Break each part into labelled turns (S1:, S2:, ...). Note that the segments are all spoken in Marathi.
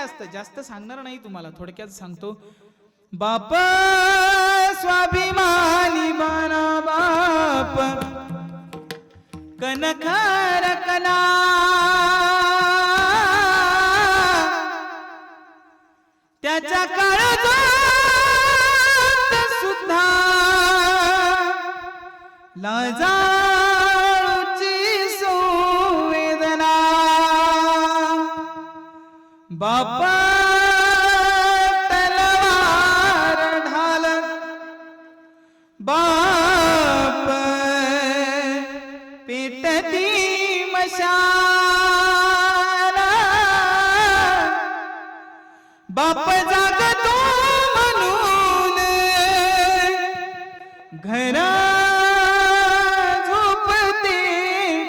S1: काय असतं? जास्त सांगणार नाही तुम्हाला. थोडक्यात सांगतो. बाप स्वाभिमानी बाना बाप. कनखार कना. त्याच्या काळात सुद्धा लाजा बापा तलवार ढाल। बाप पेटती मशाला। बाप जागतो म्हणून घरा झोपते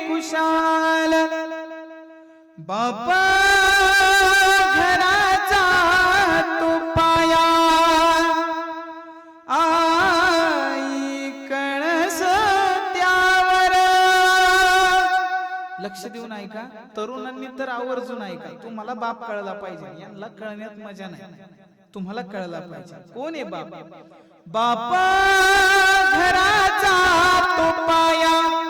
S1: कुशाल। बापा लक्ष देऊन ऐका. तरुणांनी तर आवर्जून ऐका. तुम्हाला बाप कळला पाहिजे. यांना कळण्यात मजा नाही. तुम्हाला कळला पाहिजे. कोण आहे बाप? बाप घराचा तो पाया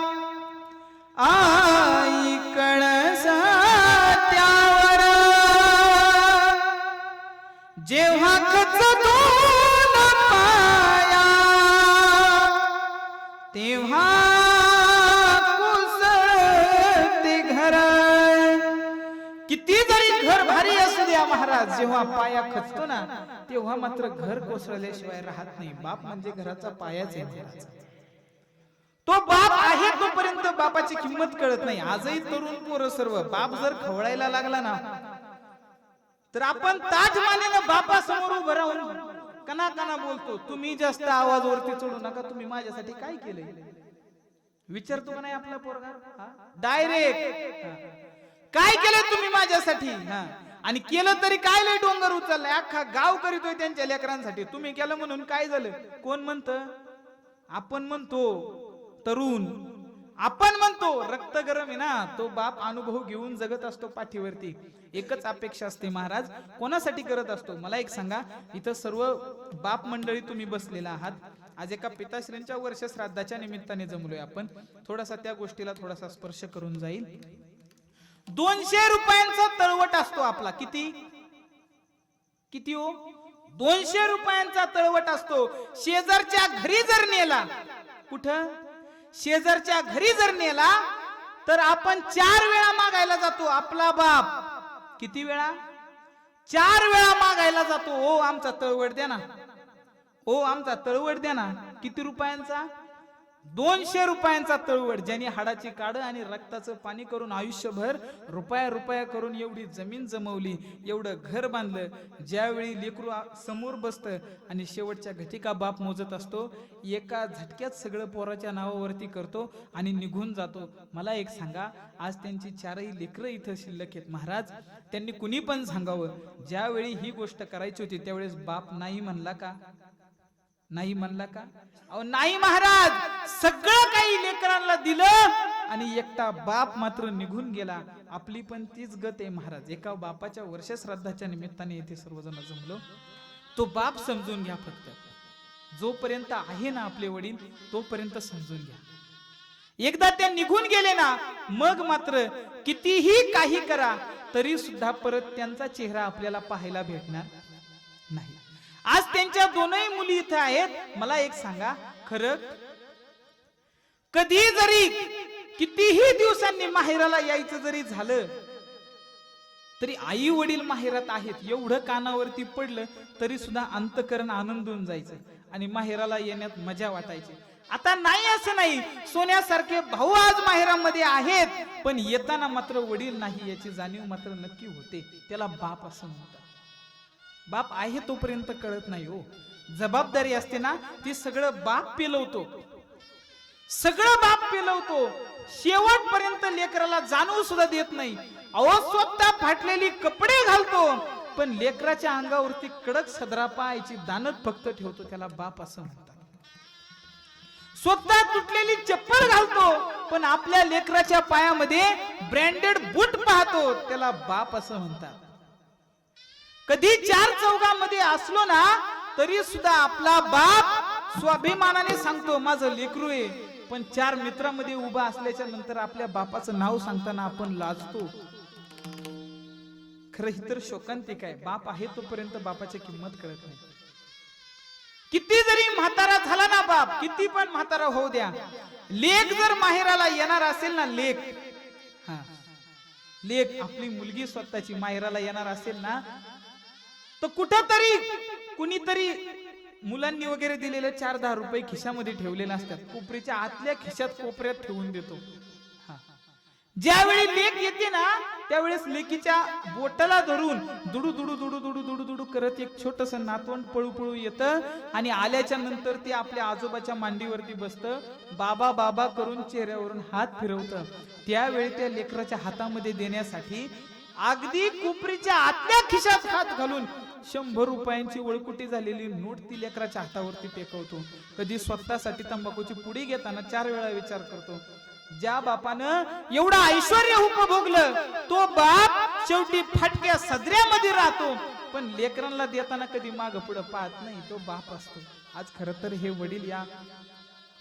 S1: महाराज जेव्हा पाया खचतो ना तेव्हा मात्र घर कोसळल्याशिवाय राहत नाही. बाप म्हणजे घराचा पायाच आहे तो बाप आहे तोपर्यंत बापाची किंमत कळत नाही. आजही तरुण पोरं सर्व बाप जर खवळायला लागला ना तर आपण ताजमानेनं बापासमोर उभं राहून कना कना बोलतो तुम्ही जास्त आवाज वरती चढू नका तुम्ही माझ्यासाठी काय केलंय? विचारतो का नाही आपला पोरगा? डायरेक्ट काय केलं तुम्ही माझ्यासाठी? हा. आणि केलं तरी काय लय डोंगर उचललाय अख्खा गाव करीतोय त्यांच्या लेकरांसाठी. तुम्ही केलं म्हणून काय झालं? कोण म्हणत? आपण म्हणतो तरुण. आपण म्हणतो रक्त गरम आहे ना तो बाप अनुभव घेऊन जगत असतो पाठीवरती. एकच अपेक्षा असते महाराज कोणासाठी करत असतो? मला एक सांगा इथं सर्व बाप मंडळी तुम्ही बसलेला आहात. आज एका पिताश्रींच्या वर्ष श्राद्धाच्या निमित्ताने जमलोय आपण. थोडासा त्या गोष्टीला थोडासा स्पर्श करून जाईल. दोनशे रुपयांचा तळवट असतो आपला. किती? किती हो? दोनशे रुपयांचा तळवट असतो. शेजारच्या घरी जर नेला कुठं? शेजारच्या घरी जर नेला तर आपण चार वेळा मागायला जातो. आपला बाप. किती वेळा? चार वेळा मागायला जातो. ओ आमचा तळवट द्या ना. ओ आमचा तळवट द्या ना. किती रुपयांचा? दोनशे रुपयांचा तळवट ज्यांनी हाडाची काढ आणि रक्ताचं पाणी करून आयुष्यभर रुपया रुपया करून एवढी जमीन जमवली एवढं घर बांधलं. ज्यावेळी लेकरू समोर बसतं आणि शेवटच्या घटिका बाप मोजत असतो एका झटक्यात सगळं पोराच्या नावावरती करतो आणि निघून जातो. मला एक सांगा आज त्यांची चारही लेकरं इथं शिल्लक आहेत. महाराज त्यांनी कुणी पण सांगावं ज्यावेळी ही गोष्ट करायची होती त्यावेळेस बाप नाही म्हणला का? नाही म्हणला का? अहो नाही महाराज. सगळं काही लेकरांना दिलं आणि एकटा बाप मात्र निघून गेला. आपली पण तीच गत आहे महाराज. एका बापाच्या वर्ष श्राद्धाच्या निमित्ताने येथे सर्वजण जमलो. तो बाप समजून घ्या फक्त. जोपर्यंत आहे ना आपले वडील तोपर्यंत समजून घ्या. एकदा ते निघून गेले ना मग मात्र कितीही काही करा तरी सुद्धा परत त्यांचा चेहरा आपल्याला पाहायला भेटणार नाही. आज त्यांच्या दोनही मुली इथे आहेत. मला एक सांगा खरं? कधी जरी कितीही दिवसांनी माहेराला यायचं जरी झालं तरी आई वडील माहेरात आहेत. एवढं कानावरती पडलं तरी सुद्धा अंतकरण आनंदून जायचं आणि माहेराला येण्यात मजा वाटायची. आता नाही असं नाही. सोन्यासारखे भाऊ आज माहेरामध्ये आहेत पण येताना मात्र वडील नाही याची जाणीव मात्र नक्की होते. त्याला बाप असं म्हणतात. बाप आहे तोपर्यंत कळत नाही हो. जबाबदारी असते ना ती सगळं बाप पेलवतो. सगळं बाप पेलवतो. शेवटपर्यंत लेकराला जाणवू सुद्धा देत नाही. अहो स्वतः फाटलेली कपडे घालतो. पण लेकराच्या अंगावरती कडक सदरा पायाची दानत फक्त ठेवतो त्याला बाप असं म्हणतात. स्वतः तुटलेली चप्पल घालतो पण आपल्या लेकराच्या पायामध्ये ब्रँडेड बूट पाहतो त्याला बाप असं म्हणतात. कधी चार चौघामध्ये असलो ना तरी सुद्धा आपला बाप स्वाभिमानाने सांगतो माझं लेकरू आहे. पण चार मित्रामध्ये उभा असल्याच्या नंतर आपल्या बापाचं नाव सांगताना आपण लाजतो. खरं ही तर शोकांतिक आहे. बाप आहे तोपर्यंत बापाची किंमत कळत नाही. किती जरी म्हातारा झाला ना बाप किती पण म्हातारा होऊ द्या. लेख जर माहेराला येणार असेल ना लेख. हा. लेख आपली मुलगी स्वतःची माहेराला येणार असेल ना तर कुठंतरी कुणीतरी मुलांनी वगैरे दिलेले चार दहा रुपये खिशामध्ये ठेवलेले असतात. कोपरीच्या आतल्या खिशात कोपऱ्यात ठेवून देतो. ज्यावेळी लेख येते ना त्यावेळेस लेकीच्या बोटाला धरून दुडू दुडू दुडू दुडू दुडू दुडू करत एक छोटस नातवंड पळू पळू येतं आणि आल्याच्यानंतर ते आपल्या आजोबाच्या मांडीवरती बसतं बाबा बाबा करून चेहऱ्यावरून हात फिरवतं. त्यावेळी त्या लेकराच्या हातामध्ये देण्यासाठी अगदी कुपरीच्या आतल्या खिशात हात घालून शंभर रुपयांची वळकुटी झालेली नोट ती लेकराच्या हातावरती टेकवतो. कधी स्वतःसाठी तंबाखूची पुडी घेताना चार वेळा विचार करतो. ज्या बापानं एवढं ऐश्वर उपभोगलं तो बाप शेवटी फाटक्या सदऱ्यामध्ये राहतो. पण लेकरांना देताना कधी माग पुढे पाहत नाही तो बाप असतो. आज खर तर हे वडील या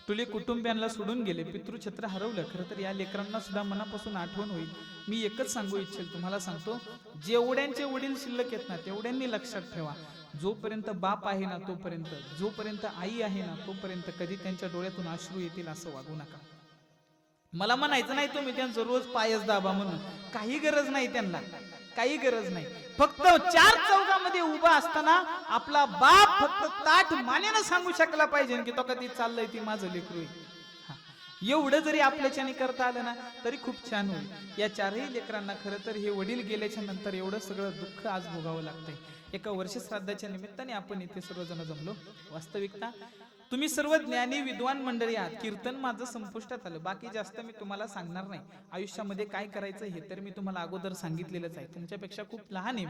S1: तुले कुटुंबियांना सोडून गेले पितृछत्र हरवलं खरं तर या लेकरांना सुद्धा मनापासून आठवण होईल. मी एकच सांगू इच्छेल तुम्हाला सांगतो जेवढ्यांचे वडील शिल्लक येत ना तेवढ्यांनी लक्षात ठेवा. जोपर्यंत बाप आहे ना तोपर्यंत जोपर्यंत आई आहे ना तोपर्यंत कधी त्यांच्या डोळ्यातून अश्रू येतील असं वागू नका. मला म्हणायचं नाही तुम्ही त्यांचं रोज पायच दाबा म्हणून. काही गरज नाही त्यांना. काही गरज नाही. फक्त चार चौकामध्ये उभा असताना आपला बाप फक्त ताट मानेनं सांगू शकला पाहिजे की तो कधी चाललंय ती माझं लेकरू एवढं जरी आपल्याच्याने करता आलं ना तरी खूप छान होईल. या चारही लेकरांना खरं तर हे वडील गेल्याच्यानंतर एवढं सगळं दुःख आज भोगावं लागतंय. एका वर्ष श्राद्धाच्या निमित्ताने आपण इथे सर्वजण जमलो. वास्तविकता तुम्ही सर्व ज्ञानी विद्वान मंडळी आहात. कीर्तन माझं संपुष्टात आलं. बाकी जास्त मी तुम्हाला सांगणार नाही. आयुष्यामध्ये काय करायचं हे तर मी तुम्हाला अगोदर सांगितलेलंच आहे. तुमच्यापेक्षा खूप लहान आहे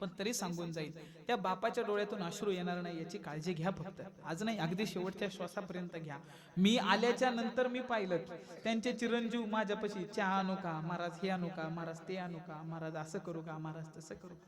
S1: पण तरी सांगून जाईल. त्या बापाच्या डोळ्यातून अश्रू येणार नाही याची काळजी घ्या फक्त. आज नाही अगदी शेवटच्या श्वासापर्यंत घ्या. मी आल्याच्यानंतर मी पाहिलं त्यांचे चिरंजीव माझ्यापाशी चहा आणू का महाराज हे आणू का महाराज ते आणू का महाराज असं करू का महाराज तसं करू का?